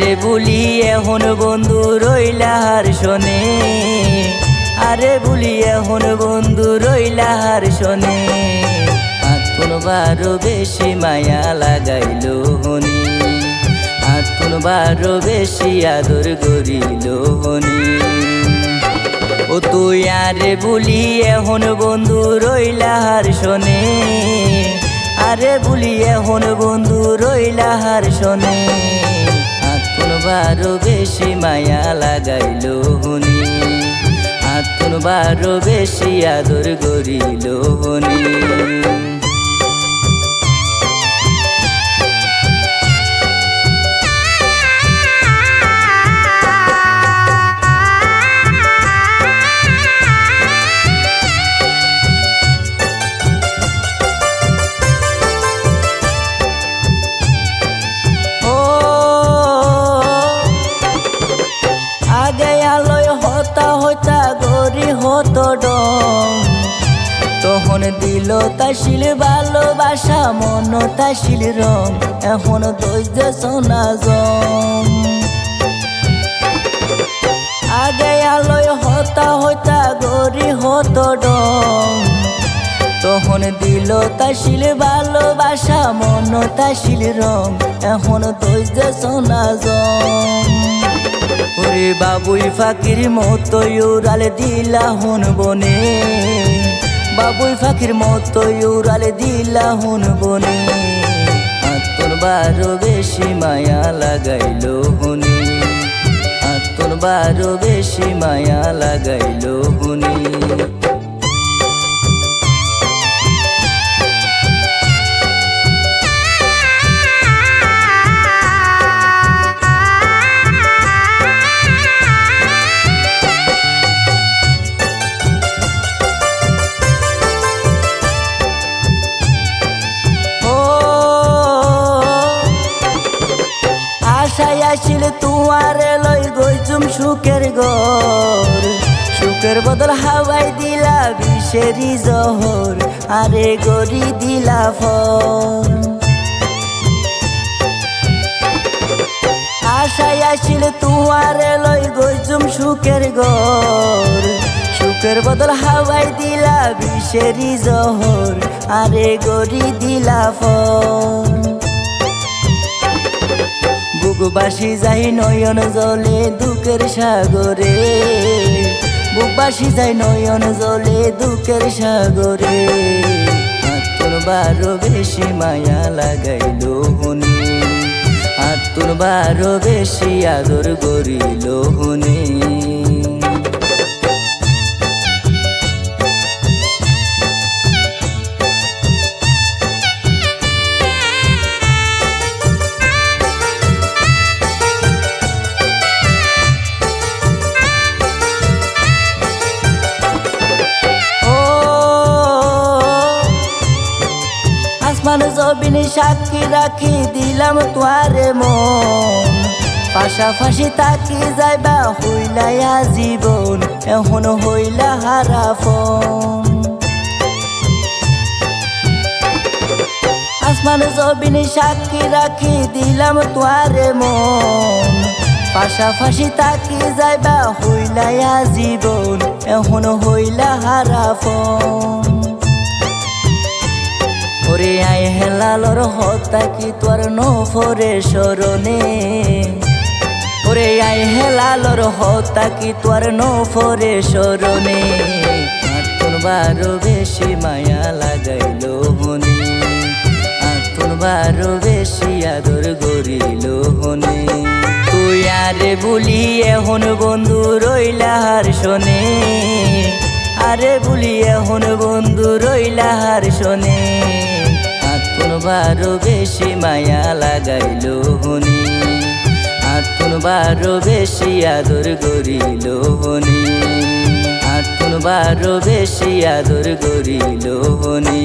আরে বলি, এখন বন্ধু রইলাহার শোনে। আরে বলি, এখন বন্ধু রইলাহার শোনে। আত্মন বারো বেশি মায়া লাগাইল হনি। আত্মন বারো বেশি আদর করিল হনি। ও তুই আরে বলি, এখন বন্ধু রইলাহার শোনে। আরে বলি, এখন বন্ধু রইলাহার শোনে। বারো বেশি মায়া লাগাইল হনি। আত্মন বারো বেশি আদর করিল হনি। তখন দিল তাশিল ভালোবাসা, মন তাশিল রং, এখন দৈজ সোনা জম আগে আলোয় হতা হতা গরি হতো ডং তখন দিল তাশিল ভালোবাসা, মন তাশিল রং, এখন দৈজ সোনা জম ওরে বাবুই ফাকির মতো ইউরালে দিলা হন বনে। বাবুই ফাকির মতো ইউরালে দিলা হন বনে। আত্মর বারো বেশি মায়া লাগাইল হনি। আত্মর বারো বেশি মায়া লাগাইল হুনি। আসিল তোমার লই গইজুম সুখের গর সুখের বদল হাওয়াই দিলা বিষেরি জহর, আরে গরি দিলা ফল। আশায় আসিল তোমার লই গইজুম সুখের গর সুখের বদল হাওয়াই দিলা বিষেরি জহর, আরে গরি দিলা ফল। বুকবাসী যাই নয়ন জলে দুঃখের সাগরে। বুকবাসি যাই নয়ন জলে দুঃখের সাগরে। আত্মর বারো বেশি মায়া লাগাইল হনি। আত্মর বারো বেশি আদর করিল হনি। আসমান জবিনি সাক্ষী রাখি দিলাম তোয়ারে মন। পাশাপাশি তাকি যাইবা হইলা জীবন এখন হইলা হারা ফোন। আসমান জবিনি সাক্ষী রাখি দিলাম তোয়ারে মন। পাশাপাশি তাকি যাইবা হইলা জীবন এখন হইলা হারা ফোন। ওরে আই হেলালর হতা কি তোর নফরে স্মরণে? ওরে আই হেলালর হতা কি তোর নফরে আত্মন বারো বেশি মায়া লাগাইল হনি আত্মন বারো বেশি আদর গরিল হনি তুই আরে বলি এখন বন্ধু রইলাহার শোনে। আরে বলি এখন বন্ধু রইলাহার শোনে। বারো বেশি মায়া লাগাইল হনি। আতুন বারো বেশি আদর করিল হনি। আতুন বারো বেশি আদর করিল হনি।